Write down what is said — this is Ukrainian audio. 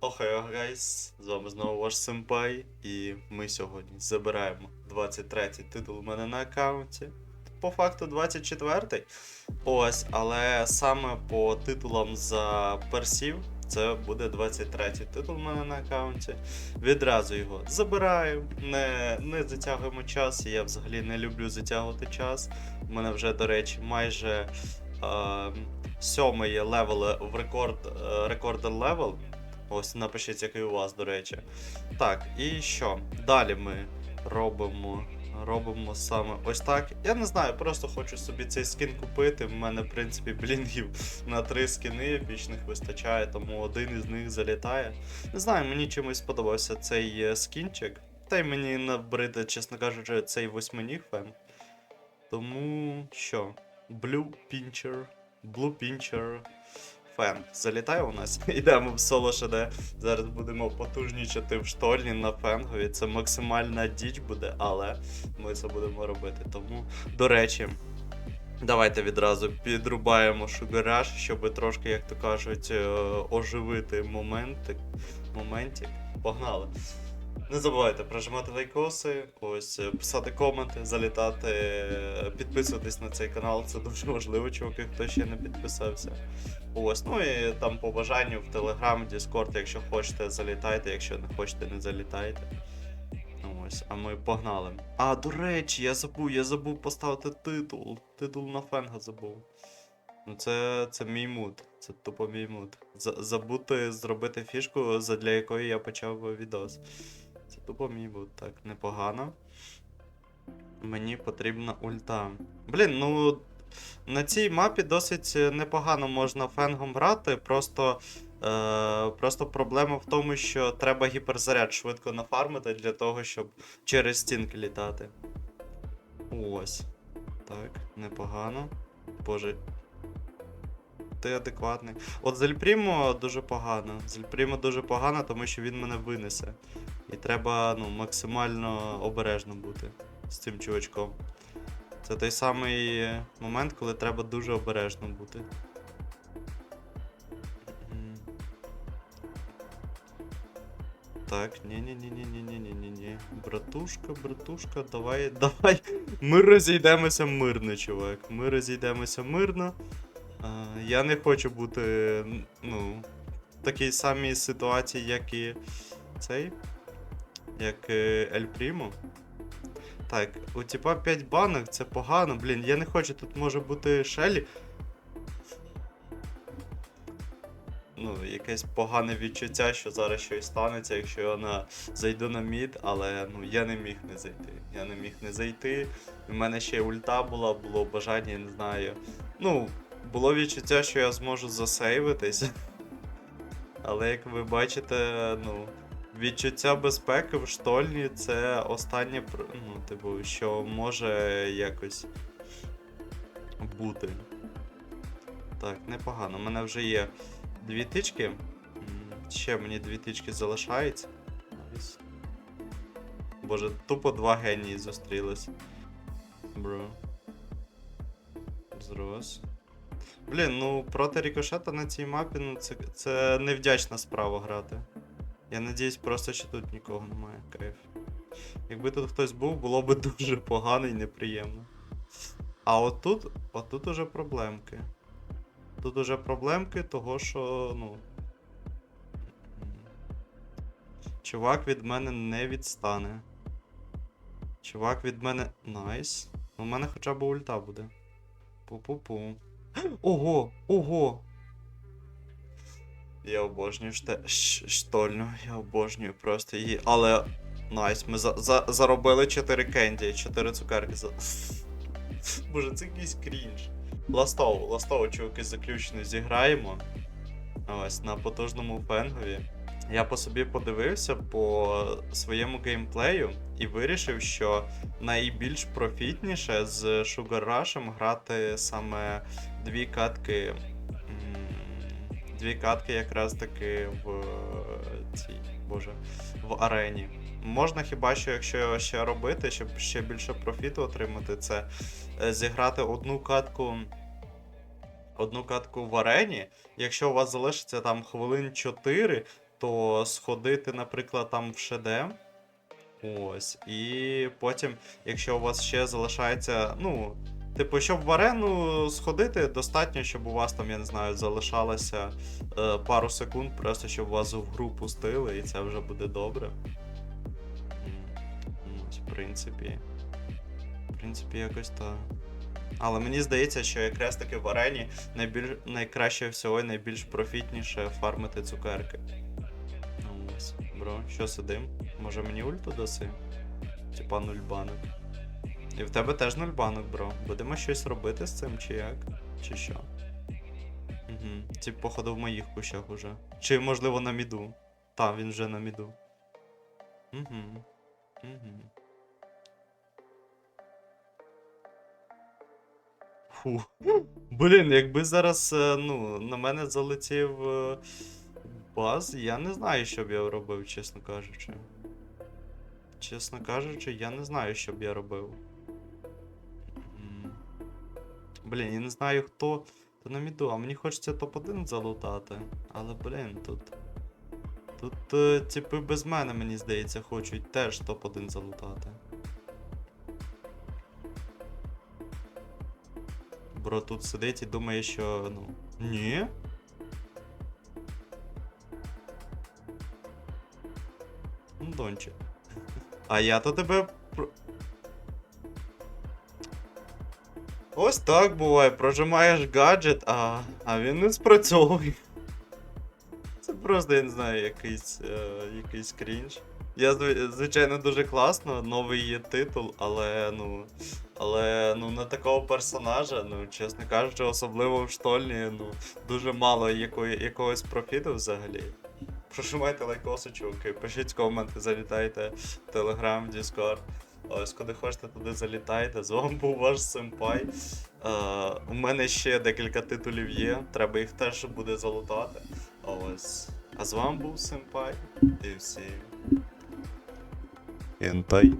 Охайо, гайс, з вами знову ваш Сенпай, і ми сьогодні забираємо 23-й титул у мене на аккаунті. По факту 24-й. Ось, але саме по титулам за персів це буде 23-й титул у мене на аккаунті. Відразу його забираю, не, не затягуємо час. Я взагалі не люблю затягувати час. У мене вже, до речі, майже е, сьомий левел в рекорд, е, рекордер левел. Ось напишіть, який у вас, до речі. Так, і що? Далі ми робимо. Робимо саме ось так. Я не знаю, просто хочу собі цей скін купити. В мене, в принципі, блінгів на три скини епічних вистачає, тому один із них залітає. Не знаю, мені чимось сподобався цей е, скінчик. Та й мені набриде, чесно кажучи, цей восьминіг фен. Тому що? Blue Pincher. Blue Pincher фен. Залітає у нас. Йдемо в соло ШД. Зараз будемо потужнічати в штольні на фенгові. Це максимальна діч буде, але ми це будемо робити. Тому, до речі, давайте відразу підрубаємо шугараж, щоб трошки, як то кажуть, е, оживити моментик. Моментик. Погнали. Не забувайте прожимати лайкоси, ось е, писати коменти, залітати, е, підписуватись на цей канал. Це дуже важливо, чуваки, хто ще не підписався. Ось, ну і там по бажанню в Телеграм, Діскорд, якщо хочете, залітайте, якщо не хочете, не залітайте. Ось, а ми погнали. А, до речі, я забув, я забув поставити титул. Титул на фенга забув. Ну це, це мій мут. Це тупо мій мут. За- забути зробити фішку, задля якої я почав відос. Тупо мій мут, так, непогано. Мені потрібна ульта. Блін, ну на цій мапі досить непогано можна фенгом грати, просто, е, просто проблема в тому, що треба гіперзаряд швидко нафармити для того, щоб через стінки літати. Ось. Так, непогано. Боже. Ти адекватний. От з Ельпрімо дуже погано. З Ельпрімо дуже погано, тому що він мене винесе. І треба ну, максимально обережно бути з цим чувачком. Це той самий момент, коли треба дуже обережно бути. Так, ні-ні-ні-ні-ні-ні-ні-ні. Братушка, братушка, давай, давай. Ми розійдемося мирно, чувак. Ми розійдемося мирно. Я не хочу бути, ну, в такій самій ситуації, як і цей. Як е, Ель Прімо. Так, у типа 5 банок, це погано, блін, я не хочу, тут може бути Шелі. Ну, якесь погане відчуття, що зараз щось станеться, якщо я на... зайду на мід, але ну я не міг не зайти. Я не міг не зайти. У мене ще ульта була, було бажання, я не знаю. Ну, було відчуття, що я зможу засейвитись. Але як ви бачите, ну, відчуття безпеки в штольні це останнє, ну, типу, що може якось бути. Так, непогано. У мене вже є дві тички. Ще мені дві тички залишається. Боже, тупо два генії зустрілись. Бро. Зрос. Блін, ну проти рікошета на цій мапі, ну це, це невдячна справа грати. Я надіюсь просто, що тут нікого немає. Кайф. Якби тут хтось був, було б дуже погано і неприємно. А отут, отут уже проблемки. Тут уже проблемки того, що, ну. Чувак від мене не відстане. Чувак від мене. Найс. У мене хоча б ульта буде. Пу-пу-пу. Ого! Ого! Я обожнюю ште... ш- штольну, я обожнюю просто її. Але. Найс, ми за... За... заробили 4 кенді, 4 цукерки за. Боже, це якийсь крінж. Ластову, ластову, чуваки, заключно зіграємо. Ось на потужному фенгові. Я по собі подивився по своєму геймплею і вирішив, що найбільш профітніше з Sugar Rush грати саме дві катки. Дві катки якраз таки в е, цій, боже, в арені. Можна хіба що, якщо ще робити, щоб ще більше профіту отримати, це е, зіграти одну катку. Одну катку в арені. Якщо у вас залишиться там хвилин 4, то сходити, наприклад, там в ШД. Ось. І потім, якщо у вас ще залишається, ну, типу, щоб в арену сходити, достатньо, щоб у вас там, я не знаю, залишалося е, пару секунд, просто щоб вас в гру пустили, і це вже буде добре. В принципі. В принципі, якось так. Але мені здається, що якраз таки в арені найбільш, найкраще всього і найбільш профітніше фармити цукерки. Ну, ось, бро, що сидим? Може мені ульту даси? Типа нуль банок. І в тебе теж нуль банок, бро. Будемо щось робити з цим, чи як? Чи що? Угу. Ці, походу, в моїх кущах уже. Чи, можливо, на міду. Та, він вже на міду. Угу. Угу. Фу. Блін, якби зараз е, ну, на мене залетів е, баз, я не знаю, що б я робив, чесно кажучи. Чесно кажучи, я не знаю, що б я робив. Блін, я не знаю хто. То на міду, а мені хочеться топ-1 залутати. Але, блін, тут. Тут, е, типи без мене, мені здається, хочуть теж топ-1 залутати. Бро тут сидить і думає, що ну. Ні. Ну. А я то тебе. Ось так буває. Прожимаєш гаджет, а, а він не спрацьовує. Це просто, я не знаю, якийсь, е, якийсь крінж. Я, звичайно, дуже класно, новий є титул, але ну. Але ну на такого персонажа, ну чесно кажучи, особливо в штольні, ну дуже мало якої, якогось профіту взагалі. Прожимайте лайкоси, чуваки, пишіть коменти, залітайте в Телеграм, Діскорд. Ось, куди хочете, туди залітайте. З вами був ваш Семпай. Е, у мене ще декілька титулів є, треба їх теж буде залутати. Ось. А з вами був Семпай. І всім. Інтай.